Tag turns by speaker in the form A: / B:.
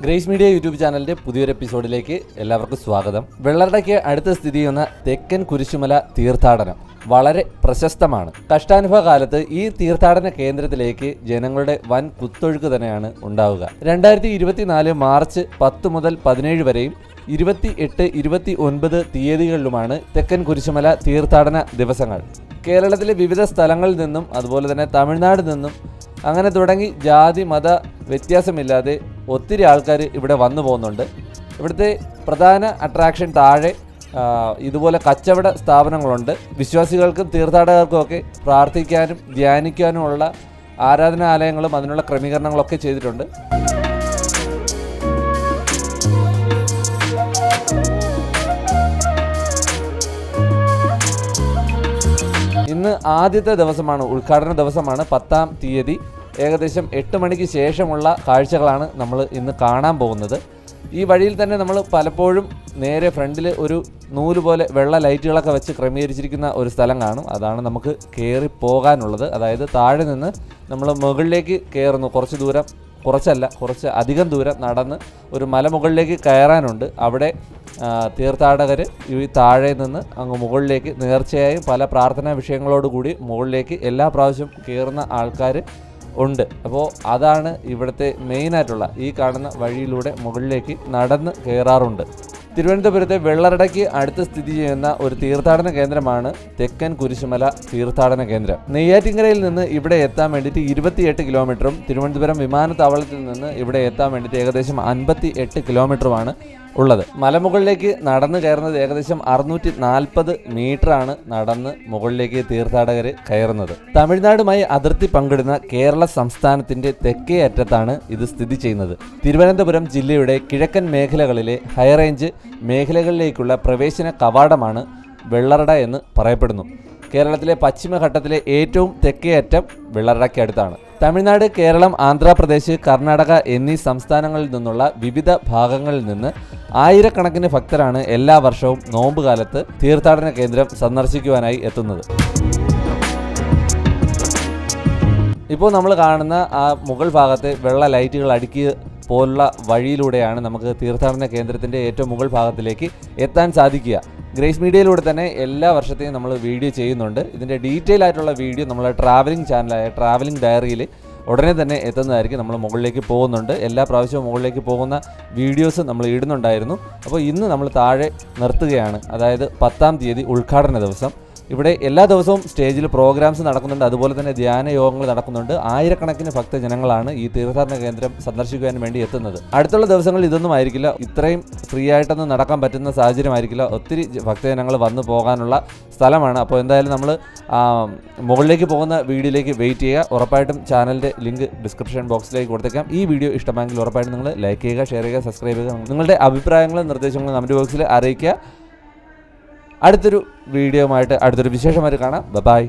A: Grace media YouTube ചാനലിന്റെ പുതിയൊരു എപ്പിസോഡിലേക്ക് എല്ലാവർക്കും സ്വാഗതം. വെള്ളറടയ്ക്ക് അടുത്ത സ്ഥിതി ചെയ്യുന്ന തെക്കൻ കുരിശുമല തീർത്ഥാടനം വളരെ പ്രശസ്തമാണ്. കഷ്ടാനുഭവ കാലത്ത് ഈ തീർത്ഥാടന കേന്ദ്രത്തിലേക്ക് ജനങ്ങളുടെ വൻ കുത്തൊഴുക്ക് തന്നെയാണ് ഉണ്ടാവുക. രണ്ടായിരത്തി ഇരുപത്തിനാല് മാർച്ച് പത്ത് മുതൽ പതിനേഴ് വരെയും ഇരുപത്തി എട്ട് ഇരുപത്തി ഒൻപത് തീയതികളിലുമാണ് തെക്കൻ കുരിശുമല തീർത്ഥാടന ദിവസങ്ങൾ. കേരളത്തിലെ വിവിധ സ്ഥലങ്ങളിൽ നിന്നും അതുപോലെ തന്നെ തമിഴ്നാട് നിന്നും അങ്ങനെ തുടങ്ങി ജാതി മത വ്യത്യാസമില്ലാതെ ഒത്തിരി ആൾക്കാർ ഇവിടെ വന്നു പോകുന്നുണ്ട്. ഇവിടുത്തെ പ്രധാന അട്രാക്ഷൻ താഴെ ഇതുപോലെ കച്ചവട സ്ഥാപനങ്ങളുണ്ട്. വിശ്വാസികൾക്കും തീർത്ഥാടകർക്കും ഒക്കെ പ്രാർത്ഥിക്കാനും ധ്യാനിക്കാനുമുള്ള ആരാധനാലയങ്ങളും അതിനുള്ള ക്രമീകരണങ്ങളൊക്കെ ചെയ്തിട്ടുണ്ട്. ഇന്ന് ആദ്യത്തെ ദിവസമാണ് ഉദ്ഘാടന ദിവസമാണ് പത്താം തീയതി. ഏകദേശം എട്ട് മണിക്ക് ശേഷമുള്ള കാഴ്ചകളാണ് നമ്മൾ ഇന്ന് കാണാൻ പോകുന്നത്. ഈ വഴിയിൽ തന്നെ നമ്മൾ പലപ്പോഴും നേരെ ഫ്രണ്ടിൽ ഒരു നൂൽ പോലെ വെള്ള ലൈറ്റുകളൊക്കെ വെച്ച് ക്രമീകരിച്ചിരിക്കുന്ന ഒരു സ്ഥലം കാണും. അതാണ് നമുക്ക് കയറി പോകാനുള്ളത്. അതായത് താഴെ നിന്ന് നമ്മൾ മുകളിലേക്ക് കയറുന്നു കുറച്ച് ദൂരം കുറച്ചല്ല കുറച്ച് അധികം ദൂരം നടന്ന് ഒരു മലമുകളിലേക്ക് കയറാനുണ്ട്. അവിടെ തീർത്ഥാടകർ ഈ താഴെ നിന്ന് അങ്ങ് മുകളിലേക്ക് നേർച്ചയായും പല പ്രാർത്ഥനാ വിഷയങ്ങളോടുകൂടി മുകളിലേക്ക് എല്ലാ പ്രാവശ്യം കയറുന്ന ആൾക്കാർ ഉണ്ട്. അപ്പോൾ അതാണ് ഇവിടുത്തെ മെയിനായിട്ടുള്ള ഈ കാണുന്ന വഴിയിലൂടെ മുകളിലേക്ക് നടന്ന് കയറാറുണ്ട് തിരുവനന്തപുരത്തെ വെള്ളറടയ്ക്ക് അടുത്ത് സ്ഥിതി ചെയ്യുന്ന ഒരു തീർത്ഥാടന കേന്ദ്രമാണ് തെക്കൻ കുരിശുമല തീർത്ഥാടന കേന്ദ്രം. നെയ്യാറ്റിങ്കരയിൽ നിന്ന് ഇവിടെ എത്താൻ വേണ്ടിയിട്ട് ഇരുപത്തിയെട്ട് കിലോമീറ്ററും തിരുവനന്തപുരം വിമാനത്താവളത്തിൽ നിന്ന് ഇവിടെ എത്താൻ വേണ്ടിയിട്ട് ഏകദേശം അൻപത്തി എട്ട് കിലോമീറ്ററുമാണ് ഉള്ളത്. മലമുകളിലേക്ക് നടന്നു കയറുന്നത് ഏകദേശം അറുന്നൂറ്റി നാൽപ്പത് ആണ് നടന്ന് മുകളിലേക്ക് തീർത്ഥാടകർ കയറുന്നത്. തമിഴ്നാടുമായി അതിർത്തി പങ്കിടുന്ന കേരള സംസ്ഥാനത്തിന്റെ തെക്കേ അറ്റത്താണ് ഇത് സ്ഥിതി ചെയ്യുന്നത്. തിരുവനന്തപുരം ജില്ലയുടെ കിഴക്കൻ മേഖലകളിലെ ഹൈറേഞ്ച് മേഖലകളിലേക്കുള്ള പ്രവേശന കവാടമാണ് വെള്ളറട എന്ന് പറയപ്പെടുന്നു. കേരളത്തിലെ പശ്ചിമഘട്ടത്തിലെ ഏറ്റവും തെക്കേ അറ്റം വെള്ളറടയ്ക്ക് അടുത്താണ്. തമിഴ്നാട് കേരളം ആന്ധ്രാപ്രദേശ് കർണാടക എന്നീ സംസ്ഥാനങ്ങളിൽ നിന്നുള്ള വിവിധ ഭാഗങ്ങളിൽ നിന്ന് ആയിരക്കണക്കിന് ഭക്തരാണ് എല്ലാ വർഷവും നോമ്പ് കാലത്ത് തീർത്ഥാടന കേന്ദ്രം സന്ദർശിക്കുവാനായി എത്തുന്നത്. ഇപ്പോൾ നമ്മൾ കാണുന്ന ആ മുകൾ ഭാഗത്തെ വെള്ള ലൈറ്റുകൾ അടുക്കി പോലുള്ള വഴിയിലൂടെയാണ് നമുക്ക് തീർത്ഥാടന കേന്ദ്രത്തിന്റെ ഏറ്റവും മുകൾ ഭാഗത്തിലേക്ക് എത്താൻ സാധിക്കുക. ഗ്രേസ് മീഡിയയിലൂടെ തന്നെ എല്ലാ വർഷത്തെയും നമ്മൾ വീഡിയോ ചെയ്യുന്നുണ്ട്. ഇതിന്റെ ഡീറ്റെയിൽ ആയിട്ടുള്ള വീഡിയോ നമ്മളെ ട്രാവലിംഗ് ചാനലായ ട്രാവലിംഗ് ഡയറിയിൽ ഉടനെ തന്നെ എത്തുന്നതായിരിക്കും. നമ്മൾ മുകളിലേക്ക് പോകുന്നുണ്ട്. എല്ലാ പ്രാവശ്യവും മുകളിലേക്ക് പോകുന്ന വീഡിയോസ് നമ്മൾ ഇടുന്നുണ്ടായിരുന്നു. അപ്പോൾ ഇന്ന് നമ്മൾ താഴെ നിർത്തുകയാണ്. അതായത് പത്താം തീയതി ഉദ്ഘാടന ദിവസം. ഇവിടെ എല്ലാ ദിവസവും സ്റ്റേജിൽ പ്രോഗ്രാംസ് നടക്കുന്നുണ്ട്. അതുപോലെ തന്നെ ധ്യാന യോഗങ്ങൾ നടക്കുന്നുണ്ട്. ആയിരക്കണക്കിന് ഭക്തജനങ്ങളാണ് ഈ തീർത്ഥാടന കേന്ദ്രം സന്ദർശിക്കുവാൻ വേണ്ടി എത്തുന്നത്. അടുത്തുള്ള ദിവസങ്ങളിൽ ഇതൊന്നും ആയിരിക്കില്ല. ഇത്രയും ഫ്രീ ആയിട്ടൊന്നും നടക്കാൻ പറ്റുന്ന സാഹചര്യം ആയിരിക്കില്ല. ഒത്തിരി ഭക്തജനങ്ങൾ വന്നു പോകാനുള്ള സ്ഥലമാണ്. അപ്പോൾ എന്തായാലും നമ്മൾ മുകളിലേക്ക് പോകുന്ന വീഡിയോയിലേക്ക് വെയിറ്റ് ചെയ്യുക. ഉറപ്പായിട്ടും ചാനലിന്റെ ലിങ്ക് ഡിസ്ക്രിപ്ഷൻ ബോക്സിലേക്ക് കൊടുത്തേക്കാം. ഈ വീഡിയോ ഇഷ്ടമായെങ്കിൽ ഉറപ്പായിട്ടും നിങ്ങൾ ലൈക്ക് ചെയ്യുക ഷെയർ ചെയ്യുക സബ്സ്ക്രൈബ് ചെയ്യുക. നിങ്ങളുടെ അഭിപ്രായങ്ങളും നിർദ്ദേശങ്ങളും കമന്റ് ബോക്സിൽ അറിയിക്കുക. അടുത്തൊരു വീഡിയോയുമായിട്ട് അടുത്തൊരു വിശേഷമായിട്ട് കാണാം. ബൈ